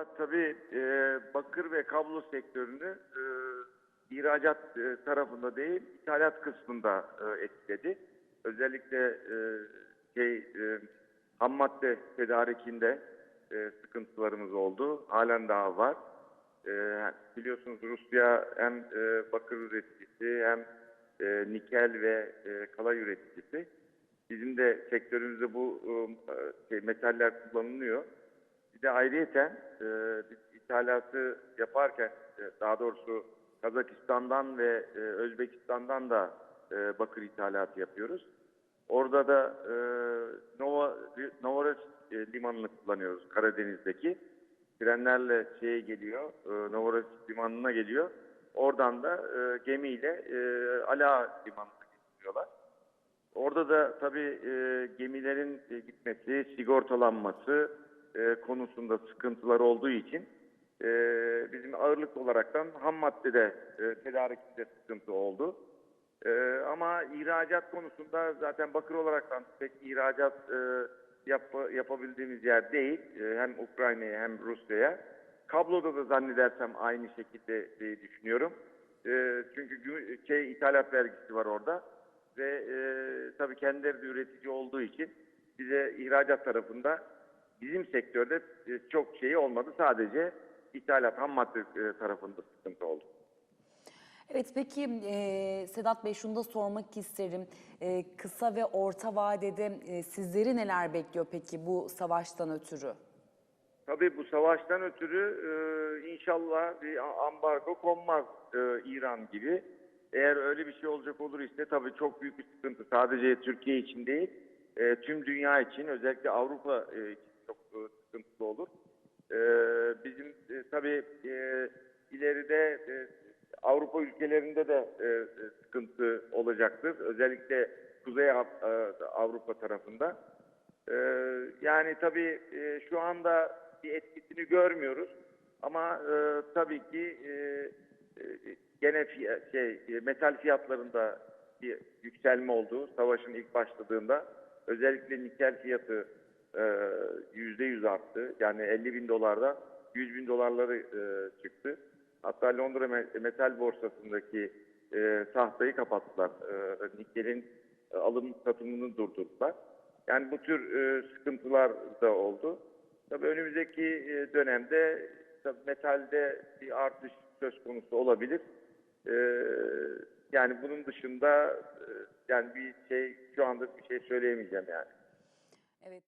Valla tabii e, bakır ve kablo sektörünü e, ihracat e, tarafında değil, ithalat kısmında e, etkiledi. Özellikle e, şey e, ham madde tedarikinde e, sıkıntılarımız oldu. Halen daha var. E, biliyorsunuz Rusya hem e, bakır üreticisi hem e, nikel ve e, kalay üreticisi. Bizim de sektörümüzde bu e, şey, metaller kullanılıyor. Bir de ayrıyeten e, biz ithalatı yaparken e, daha doğrusu Kazakistan'dan ve e, Özbekistan'dan da e, bakır ithalatı yapıyoruz. Orada da e, Nova, Novaraç e, limanını kullanıyoruz Karadeniz'deki. Trenlerle şeye geliyor, e, Novaraç limanına geliyor. Oradan da e, gemiyle e, Ala limanına getiriyorlar. Orada da tabii e, gemilerin e, gitmesi, sigortalanması e, konusunda sıkıntılar olduğu için e, bizim ağırlık olaraktan ham maddede e, tedarikinde sıkıntı oldu. E, ama ihracat konusunda zaten bakır olaraktan pek ihracat e, yap, yapabildiğimiz yer değil. E, hem Ukrayna'ya hem Rusya'ya. Kabloda da zannedersem aynı şekilde diye düşünüyorum. E, çünkü şey ithalat vergisi var orada ve e, tabii kendileri de üretici olduğu için bize ihracat tarafında bizim sektörde e, çok şey olmadı. Sadece ithalat ham madde e, tarafında sıkıntı oldu. Evet peki e, Sedat Bey şunu da sormak isterim. E, kısa ve orta vadede e, sizleri neler bekliyor peki bu savaştan ötürü? Tabii bu savaştan ötürü e, inşallah bir ambargo konmaz e, İran gibi. Eğer öyle bir şey olacak olur ise tabii çok büyük bir sıkıntı. Sadece Türkiye için değil, e, tüm dünya için özellikle Avrupa e, için çok e, sıkıntılı olur. E, bizim e, tabii e, ileride e, Avrupa ülkelerinde de e, e, sıkıntı olacaktır. Özellikle Kuzey e, Avrupa tarafında. Ee, yani tabii e, şu anda bir etkisini görmüyoruz ama e, tabii ki e, e, gene fiy- şey e, metal fiyatlarında bir yükselme oldu savaşın ilk başladığında özellikle nikel fiyatı e, yüzde yüz arttı yani 50 bin dolardan 100 bin dolarları e, çıktı hatta Londra Me- Metal Borsası'ndaki e, tahtayı kapattılar e, nikelin e, alım satımını durdurdular. Yani bu tür e, sıkıntılar da oldu. Tabii önümüzdeki e, dönemde tabii metalde bir artış söz konusu olabilir. E, yani bunun dışında e, yani bir şey şu anda bir şey söyleyemeyeceğim yani. Evet.